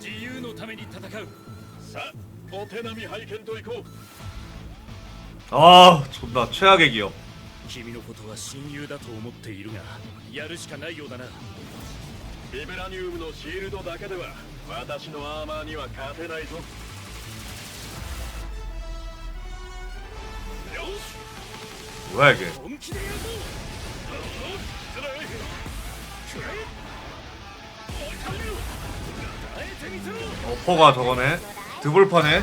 自由のために戦うさあお手並み拝見といこう 아 존나 최악의 기업 君のことは親友だと思っているがやるしかないようだなビブラニウムのシールドだけでは私のアーマーには勝てないぞよし 뭐야 이게 어퍼가 저거네. 드볼파네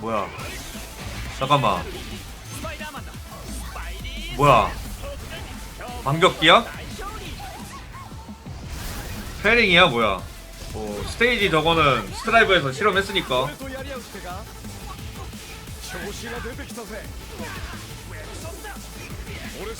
뭐야? 잠깐만. 뭐야? 반격기야? 패링이야 뭐야? 어, 스테이지 저거는 스트라이브에서 실험했으니까. 俺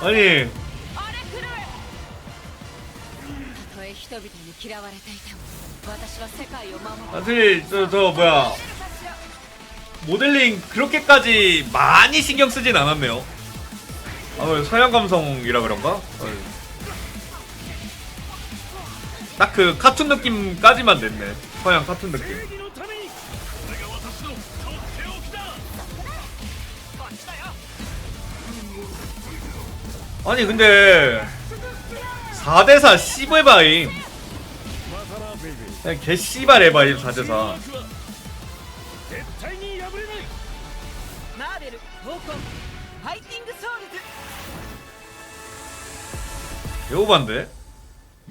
아니 あれ来るたとえ人々に嫌われていても私は世界を守る 사실 저, 저 뭐야 모델링 그렇게까지 많이 신경 쓰진 않았네요 아 서양 감성이라 그런가? 딱 그 카툰 느낌까지만 냈네 서양 카툰 느낌 正義のためにこれが私のとっておきだこっちだよ 아니 근데 4대4 씨발바임 그냥 개씨발 에바임 4대4 개오반데?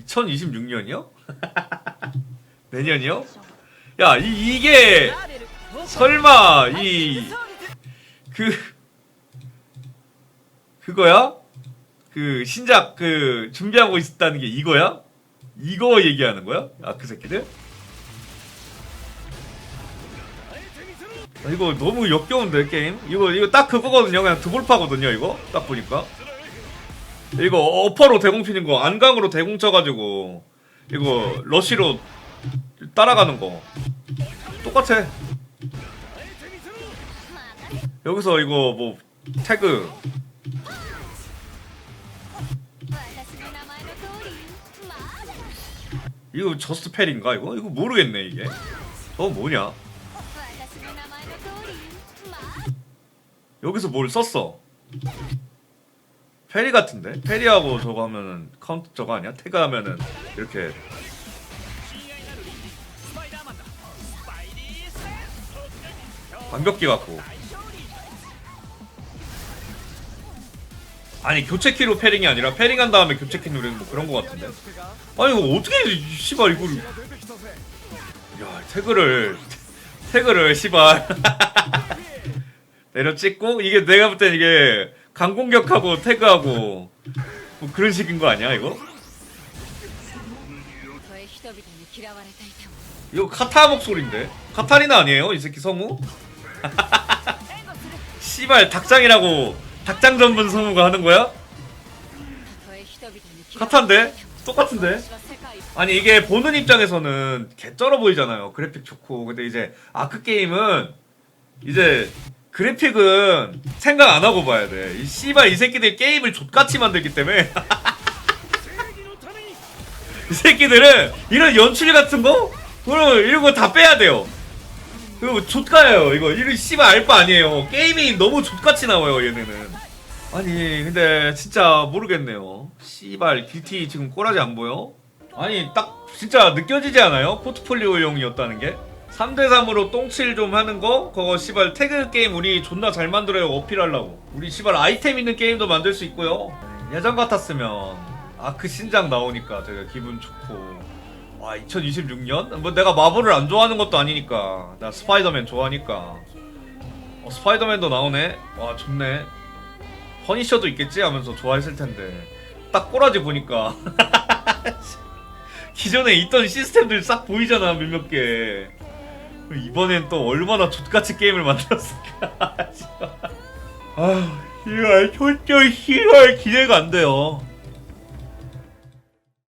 2026년이요? 내년이요? 야 이, 이게 설마 이 그 그거야? 그 신작 그 준비하고 있다는 게 이거야? 이거 얘기하는 거야? 아 그 새끼들? 아, 이거 너무 역겨운데 게임? 이거 이거 딱 그거거든요. 그냥 드골파거든요. 이거 딱 보니까 이거 어퍼로 대공 피는 거 안강으로 대공 쳐가지고 이거 러쉬로 따라가는 거 똑같아. 여기서 이거 뭐 태그 이거 저스트 펠인가 이거? 이거 모르겠네 이게 어 뭐냐 여기서 뭘 썼어 페리 같은데? 페리하고 저거 하면은 카운트 저거 아니야? 태그 하면은 이렇게 완벽기 같고 아니 교체 키로 패링이 아니라 패링한 다음에 교체 키 누르는 뭐 그런 거 같은데? 아니 이거 어떻게 씨발 이걸. 야 태그를 태그를 씨발. 내려 찍고 이게 내가 볼 땐 이게 강공격하고 태그하고 뭐 그런 식인 거 아니야 이거? 이거 카타 목소리인데? 카타리나 아니에요 이 새끼 성우? 씨발 닭장이라고. 닭장 전문 성우가 하는 거야? 같은데? 똑같은데? 아니 이게 보는 입장에서는 개쩔어 보이잖아요. 그래픽 좋고 근데 이제 아크 게임은 이제 그래픽은 생각 안 하고 봐야 돼. 이 씨발 이 새끼들 게임을 족같이 만들기 때문에 이 새끼들은 이런 연출 같은 거 그럼 이런 거 다 빼야 돼요. 그리고 족가요 이거 이런 씨발 알바 아니에요. 게임이 너무 족같이 나와요 얘네는. 아니 근데 진짜 모르겠네요 씨발 길티 지금 꼬라지 안 보여? 아니 딱 진짜 느껴지지 않아요? 포트폴리오용이었다는 게 3대3으로 똥칠 좀 하는 거? 그거 씨발 태그 게임 우리 존나 잘 만들어요 어필하려고 우리 씨발 아이템 있는 게임도 만들 수 있고요 예전 같았으면 아크 신작 나오니까 되게 기분 좋고 와 2026년? 뭐 내가 마블을 안 좋아하는 것도 아니니까 나 스파이더맨 좋아하니까 어, 스파이더맨도 나오네. 와 좋네. 퍼니셔도 있겠지 하면서 좋아했을 텐데 딱 꼬라지 보니까 기존에 있던 시스템들 싹 보이잖아 몇몇 개. 이번엔 또 얼마나 족같이 게임을 만들었을까. 아, 이거 진짜 싫어 기대가 안 돼요.